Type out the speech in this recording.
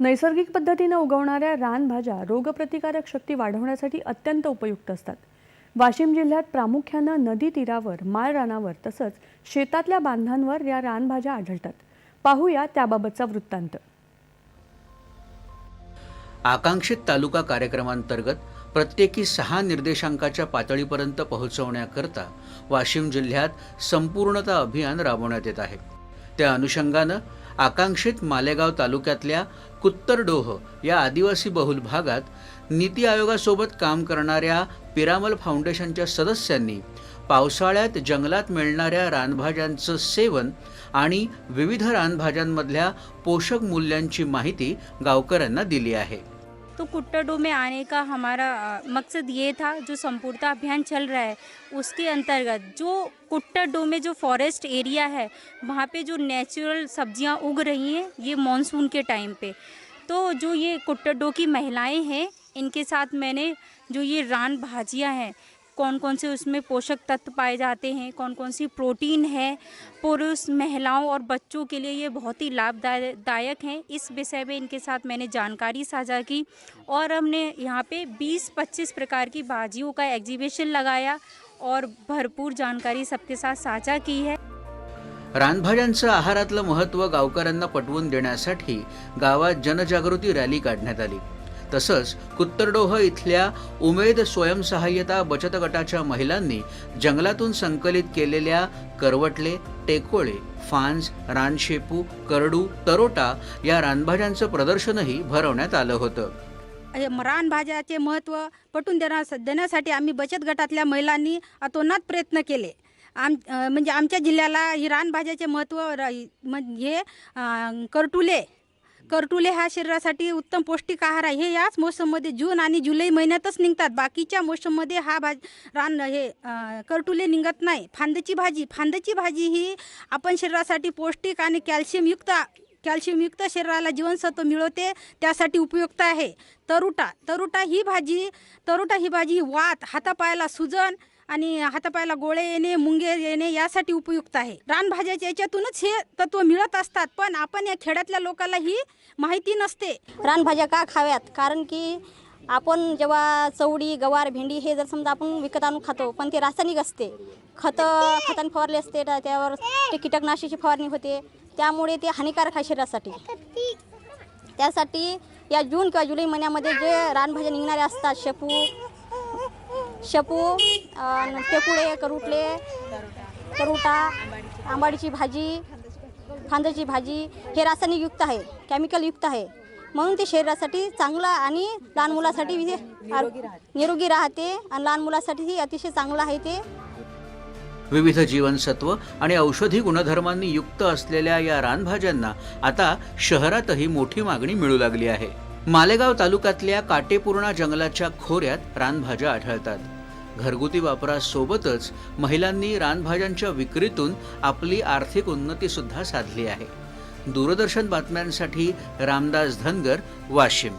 नैसर्गिक पद्धतीनं उगवणाऱ्या रानभाज्या रोगप्रतिकारक शक्ती वाढवण्यासाठी अत्यंत उपयुक्त असतात. वाशिम जिल्ह्यात प्रामुख्यानं नदी तीरावर माळरानावर तसंच शेतातल्या बांधांवर या रानभाज्या आढळतात. पाहूया त्याबाबतचा वृत्तांत. आकांक्षित तालुका कार्यक्रमांतर्गत प्रत्येकी सहा निर्देशांकाच्या पातळीपर्यंत पोहोचवण्याकरता वाशिम जिल्ह्यात संपूर्णता अभियान राबवण्यात येत आहे. त्या अनुषंगानं आकांक्षित मालेगाव तालुक्यातल्या कुत्तरडोह या आदिवासी बहुल भागात नीती आयोगासोबत काम करणाऱ्या पिरामल फाउंडेशनच्या सदस्यांनी पावसाळ्यात जंगलात मिळणाऱ्या रानभाज्यांचं सेवन आणि विविध रानभाज्यांमधल्या पोषक मूल्यांची माहिती गावकऱ्यांना दिली आहे. तो कुट्टाडो में आने का हमारा मकसद ये था, जो संपूर्णता अभियान चल रहा है, उसके अंतर्गत जो कुट्टाडो में जो फॉरेस्ट एरिया है, वहाँ पे जो नेचुरल सब्ज़ियाँ उग रही हैं, ये मानसून के टाइम पे। तो जो ये कुट्टाडो की महिलाएँ हैं, इनके साथ मैंने जो ये रान भाजियाँ हैं कौन कौन से उसमें पोषक तत्व पाए जाते हैं कौन कौन सी प्रोटीन है, पुरुष, महिलाओं और बच्चों के लिए ये बहुत ही लाभदायक हैं। इस विषय में इनके साथ मैंने जानकारी साझा की और हमने यहाँ पे 20-25 प्रकार की भाजियों का एग्जीबिशन लगाया और भरपूर जानकारी सबके साथ साझा की है। रानभाज्यांचं आहारातलं महत्त्व गावकऱ्यांना पटवून देण्यासाठी गावात जनजागृती रॅली आली. तसंच कुत्तरडोह इथल्या उमेद स्वयंसहाय्यता बचत गटाच्या महिलांनी जंगलातून संकलित केलेल्या करवटले टेकोळे फांज रानशेपू करडू तरोटा या रानभाज्यांचं प्रदर्शनही भरवण्यात आलं होतं. रानभाज्याचे महत्त्व पटून देण्या देण्यासाठी आम्ही बचत गटातल्या महिलांनी अतोनात प्रयत्न केले. आम म्हणजे आमच्या जिल्ह्याला ही रानभाज्याचे महत्त्व हे म्हणजे करटुले करटुले हा शरीरासाठी उत्तम पौष्टिक आहार आहे. हे याच मोसममध्ये जून आणि जुलै महिन्यातच निघतात. बाकीच्या मोसममध्ये हा भाज रान हे करटुले निघत नाही. फांदची भाजी फांद्याची भाजी ही आपण शरीरासाठी पौष्टिक आणि कॅल्शियमयुक्त कॅल्शियमयुक्त शरीराला जीवनसत्व मिळवते त्यासाठी उपयुक्त आहे. तरुटा तरुटा ही भाजी तरुटा ही भाजी वात हातापायाला सुजन आणि हातापायाला गोळे येणे मुंगे येणे यासाठी उपयुक्त आहे. रानभाज्याच्या याच्यातूनच हे तत्व मिळत असतात पण आपण या खेड्यातल्या लोकांना ही माहिती नसते. रानभाज्या का खाव्यात? कारण की आपण जेव्हा चवडी गवार भेंडी हे जर समजा आपण विकत आणून खातो पण ते रासायनिक असते. खतं खताने फवारले असते त्यावर ते कीटकनाशकाची फवारणी होते. त्यामुळे ते हानिकारक आहे शरीरासाठी. त्यासाठी या जून किंवा जुलै महिन्यामध्ये जे रानभाज्या निघणाऱ्या असतात शेपू शेपू टेकुळे करुटले करुटा आंबाडीची भाजी फांद्याची भाजी हे रासायनिकयुक्त आहे केमिकलयुक्त आहे. म्हणून ते शरीरासाठी चांगलं आणि लहान मुलासाठी हे निरोगी राहते आणि लहान मुलासाठी अतिशय चांगलं आहे ते. विविध जीवनसत्व आणि औषधी गुणधर्मांनी युक्त असलेल्या या रानभाज्यांना आता शहरातही मोठी मागणी मिळू लागली आहे. मालेगाव तालुक्यातल्या काटेपूर्णा जंगलाच्या खोऱ्यात रानभाज्या आढळतात. घरगुती वापरासोबतच महिलांनी रानभाज्यांच्या विक्रीतून आपली आर्थिक उन्नती सुद्धा साधली आहे. दूरदर्शन बातम्यांसाठी रामदास धनगर वाशिम.